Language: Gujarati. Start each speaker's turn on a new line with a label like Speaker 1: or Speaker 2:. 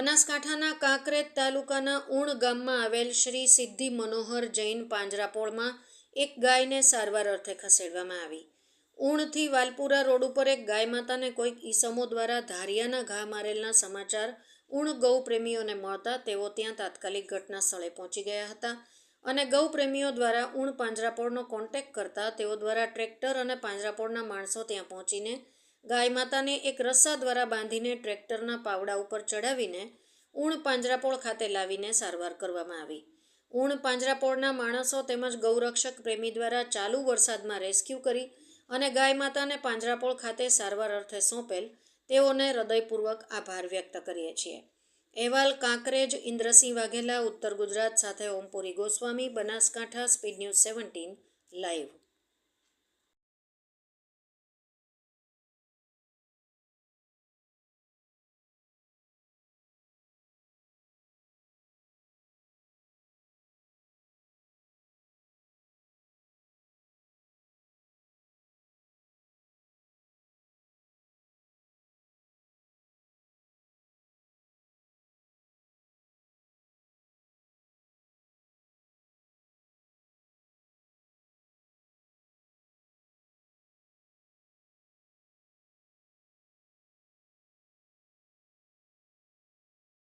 Speaker 1: બનાસકાંઠાના કાંકરેજ તાલુકાના ઉણ ગામમાં આવેલ શ્રી સિદ્ધિ મનોહર જૈન પાંજરાપોળમાં એક ગાયને સારવાર અર્થે ખસેડવામાં આવી. ઉણથી વાલપુરા રોડ ઉપર એક ગાય માતાને કોઈક ઈસમો દ્વારા ધારિયાના ઘા મારેલના સમાચાર ઉણ ગૌ પ્રેમીઓને મળતા તેઓ ત્યાં તાત્કાલિક ઘટના સ્થળે પહોંચી ગયા હતા અને ગૌ પ્રેમીઓ દ્વારા ઉણ પાંજરાપોળનો કોન્ટેક કરતા તેઓ દ્વારા ટ્રેક્ટર અને પાંજરાપોળના માણસો ત્યાં પહોંચીને ગાય માતાને એક રસ્સા દ્વારા બાંધીને ટ્રેક્ટરના પાવડા ઉપર ચડાવીને ઊણ પાંજરાપોળ ખાતે લાવીને સારવાર કરવામાં આવી. ઊણ પાંજરાપોળના માણસો તેમજ ગૌરક્ષક પ્રેમી દ્વારા ચાલુ વરસાદમાં રેસ્ક્યુ કરી અને ગાય માતાને પાંજરાપોળ ખાતે સારવાર અર્થે સોંપેલ, તેઓને હૃદયપૂર્વક આભાર વ્યક્ત કરીએ છીએ. અહેવાલ કાંકરેજ, ઇન્દ્રસિંહ વાઘેલા, ઉત્તર ગુજરાત સાથે Ompuri Goswami, Banaskantha, speed news seventeen, live.